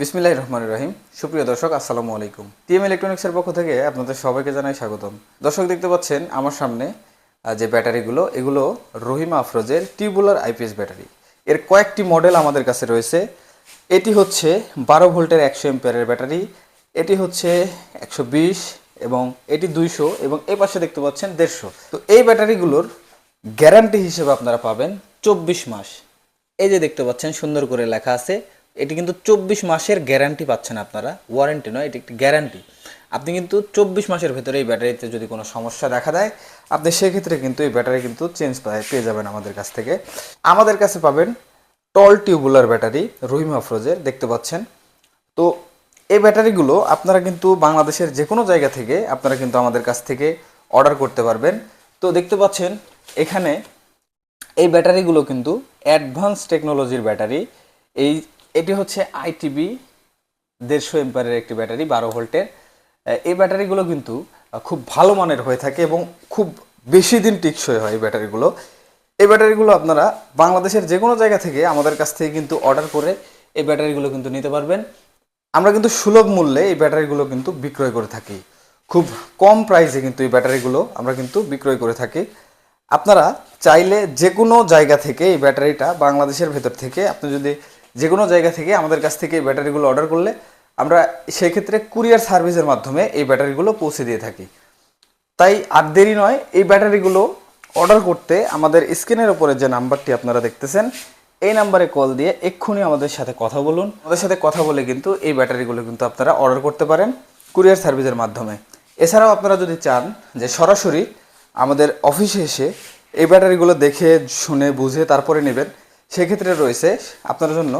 বিসমিল্লাহ রহমান রহিম। সুপ্রিয় দর্শক, আসসালামু আলাইকুম। টিএম ইলেকট্রনিক্সের পক্ষ থেকে আপনাদের সবাইকে জানাই স্বাগতম। দর্শক, দেখতে পাচ্ছেন আমার সামনে যে ব্যাটারিগুলো, এগুলো রহিমা আফরোজের টিউবুলার আইপিএস ব্যাটারি। এর কয়েকটি মডেল আমাদের কাছে রয়েছে। এটি হচ্ছে বারো ভোল্টের একশো এম্পিয়ারের ব্যাটারি, এটি হচ্ছে একশো বিশ এবং এটি দুইশো এবং এ পাশে দেখতে পাচ্ছেন দেড়শো। তো এই ব্যাটারিগুলোর গ্যারান্টি হিসেবে আপনারা পাবেন চব্বিশ মাস। এই যে দেখতে পাচ্ছেন, সুন্দর করে লেখা আছে এটি কিন্তু চব্বিশ মাসের গ্যারান্টি পাচ্ছেন আপনারা। ওয়ারেন্টি নয়, এটি একটি গ্যারান্টি আপনি কিন্তু চব্বিশ মাসের ভেতরে এই ব্যাটারিতে যদি কোনো সমস্যা দেখা দেয়, আপনি সেক্ষেত্রে কিন্তু এই ব্যাটারি কিন্তু চেঞ্জ পেয়ে যাবেন আমাদের কাছ থেকে। আমাদের কাছে পাবেন টল টিউবুলার ব্যাটারি রহিম আফরোজের দেখতে পাচ্ছেন। তো এই ব্যাটারিগুলো আপনারা কিন্তু বাংলাদেশের যে কোনো জায়গা থেকে আপনারা কিন্তু আমাদের কাছ থেকে অর্ডার করতে পারবেন। তো দেখতে পাচ্ছেন, এখানে এই ব্যাটারিগুলো কিন্তু অ্যাডভান্স টেকনোলজির ব্যাটারি। এই এটি হচ্ছে আইটিবি দেড়শো এম্পায়ারের একটি ব্যাটারি, বারো ভোল্টের। এই ব্যাটারিগুলো কিন্তু খুব ভালো মানের হয়ে থাকে এবং খুব বেশি দিন টিকসই হয় এই ব্যাটারিগুলো। এই ব্যাটারিগুলো আপনারা বাংলাদেশের যে কোনো জায়গা থেকে আমাদের কাছ থেকে কিন্তু অর্ডার করে এই ব্যাটারিগুলো কিন্তু নিতে পারবেন। আমরা কিন্তু সুলভ মূল্যে এই ব্যাটারিগুলো কিন্তু বিক্রয় করে থাকি। খুব কম প্রাইসে কিন্তু এই ব্যাটারিগুলো আমরা কিন্তু বিক্রয় করে থাকি। আপনারা চাইলে যে কোনো জায়গা থেকে এই ব্যাটারিটা বাংলাদেশের ভেতর থেকে, আপনি যদি যে কোনো জায়গা থেকে আমাদের কাছ থেকে ব্যাটারিগুলো অর্ডার করলে আমরা সেক্ষেত্রে কুরিয়ার সার্ভিসের মাধ্যমে এই ব্যাটারিগুলো পৌঁছে দিয়ে থাকি। তাই আর দেরি নয়, এই ব্যাটারিগুলো অর্ডার করতে আমাদের স্ক্রিনের ওপরে যে নাম্বারটি আপনারা দেখতেছেন, এই নাম্বারে কল দিয়ে এক্ষুনি আমাদের সাথে কথা বলুন। আমাদের সাথে কথা বলে কিন্তু এই ব্যাটারিগুলো কিন্তু আপনারা অর্ডার করতে পারেন কুরিয়ার সার্ভিসের মাধ্যমে। এছাড়াও আপনারা যদি চান যে সরাসরি আমাদের অফিসে এসে এই ব্যাটারিগুলো দেখে, শুনে, বুঝে তারপরে নেবেন সেক্ষেত্রে রয়েছে আপনার জন্য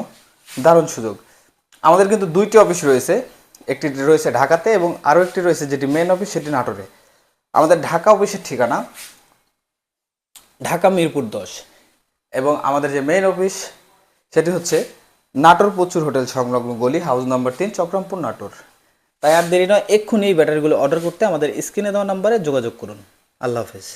দারুণ সুযোগ। আমাদের কিন্তু দুইটি অফিস রয়েছে, একটি রয়েছে ঢাকাতে এবং আরও একটি রয়েছে যেটি মেন অফিস সেটি নাটোরে। আমাদের ঢাকা অফিসের ঠিকানা ঢাকা মিরপুর দশ এবং আমাদের যে মেইন অফিস সেটি হচ্ছে নাটোর প্রচুর হোটেল সংলগ্ন গলি হাউস নাম্বার তিন, চক্রমপুর, নাটোর। তাই আর দেরি নয়, এক্ষুনি এই ব্যাটারিগুলো অর্ডার করতে আমাদের স্ক্রিনে দেওয়া নাম্বারে যোগাযোগ করুন। আল্লাহ হাফেজ।